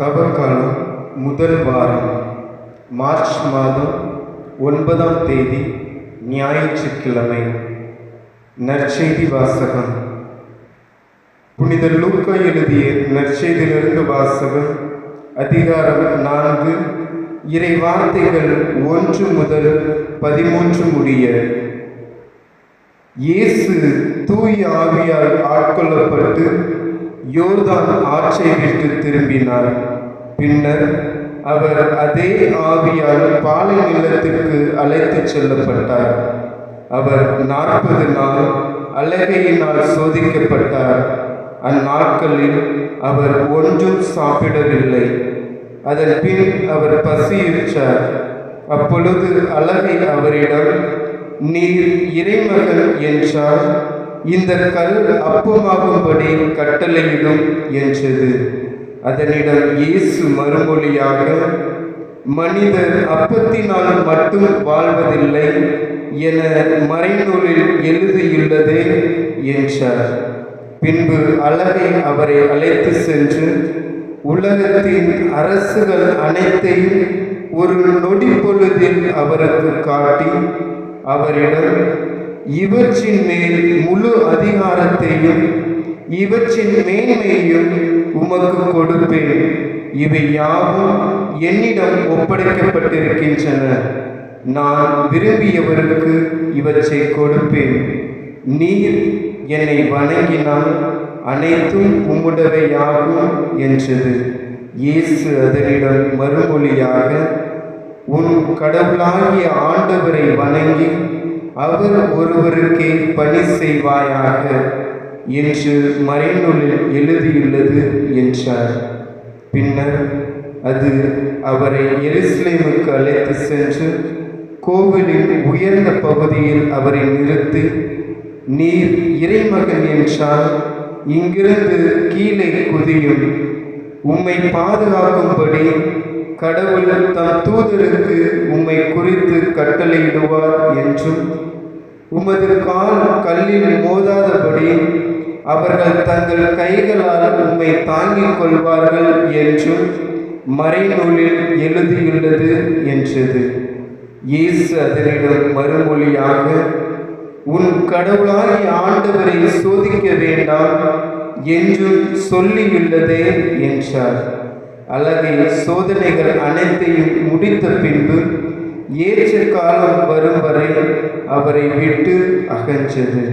தவக்காலம் முதல் வாரம் மார்ச் மாதம் ஒன்பதாம் தேதி ஞாயிற்றுக்கிழமை. நற்செய்தி வாசகம். புனித லூக்கா எழுதிய நற்செய்தியிலிருந்து வாசகம் அதிகாரம் நான்கு இறை வார்த்தைகள் ஒன்று முதல் பதிமூன்று முடிய. இயேசு தூய ஆவியால் ஆட்கொள்ளப்பட்டு யோர்தான் ஆற்றை விட்டு திரும்பினார். பின்னர் அவர் அதே ஆவியால் பாலை நிலத்திற்கு அழைத்துச் செல்லப்பட்டார். அவர் நாற்பது நாள் அழகையினால் சோதிக்கப்பட்டார். அந்நாட்களில் அவர் ஒன்றும் சாப்பிடவில்லை. அதன் பின் அவர் பசியுற்றார். அப்பொழுது அழகை அவரிடம் நீர் இறைமகன் என்றால் இந்த கல் அப்பமாகும்படி கட்டளையிடும் என்றது. அதனிடம் இயேசு மறுமொழியாக மனிதர் அப்பத்தினால் மட்டும் வாழ்வதில்லை என மறைநூலில் எழுதியுள்ளது என்றார். பின்பு அழகை அவரை அழைத்து சென்று உலகத்தின் அரசுகள் அனைத்தையும் ஒரு நொடி பொழுதில் அவருக்கு காட்டி அவரிடம் இவற்றின் மேல் முழு அதிகாரத்தையும் இவற்றின் மேன்மையையும் உமக்கு கொடுப்பேன். இவை யாவும் என்னிடம் ஒப்படைக்கப்பட்டிருக்கின்றன. நான் விரும்பியவருக்கு இவற்றை கொடுப்பேன். நீர் என்னை வணங்கினால் அனைத்தும் உம்முடவையாகும் என்றது. இயேசு அதனிடம் மறுமொழியாக உன் கடவுளாகிய ஆண்டவரை வணங்கி அவர் ஒருவருக்கே பணி செய்வாயாக என்று மறைநூலில் எழுதியுள்ளது என்றார். பின்னர் அது அவரை எருசலேமுக்கு அழைத்து சென்று கோவிலின் உயர்ந்த பகுதியில் அவரை நிறுத்தி நீர் இறைமகன் என்றால் இங்கிருந்து கீழே குதியும். உம்மை பாதுகாக்கும்படி கடவுள் தம் தூதருக்கு உம்மை குறித்து கட்டளையிடுவார் என்றும் உமது கால் கல்லில் மோதாதபடி அவர்கள் தங்கள் கைகளால் உம்மை தாங்கிக் கொள்வார்கள் என்றும் மறைநூலில் எழுதியுள்ளது என்றது. இயேசு அதனிடம் மறுமொழியாக உன் கடவுளாகி ஆண்டவரை சோதிக்க வேண்டாம் என்றும் சொல்லியுள்ளதே என்றார். அழகை சோதனைகள் அனைத்தையும் முடித்த பின்பு ஏற்ற காலம் வரும் வரை அவரை விட்டு அகன்றது.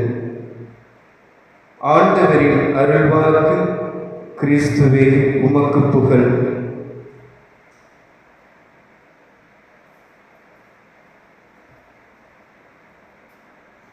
ஆண்டவரின் அருள்வாக்கு கிறிஸ்துவே உமக்கு புகழ்.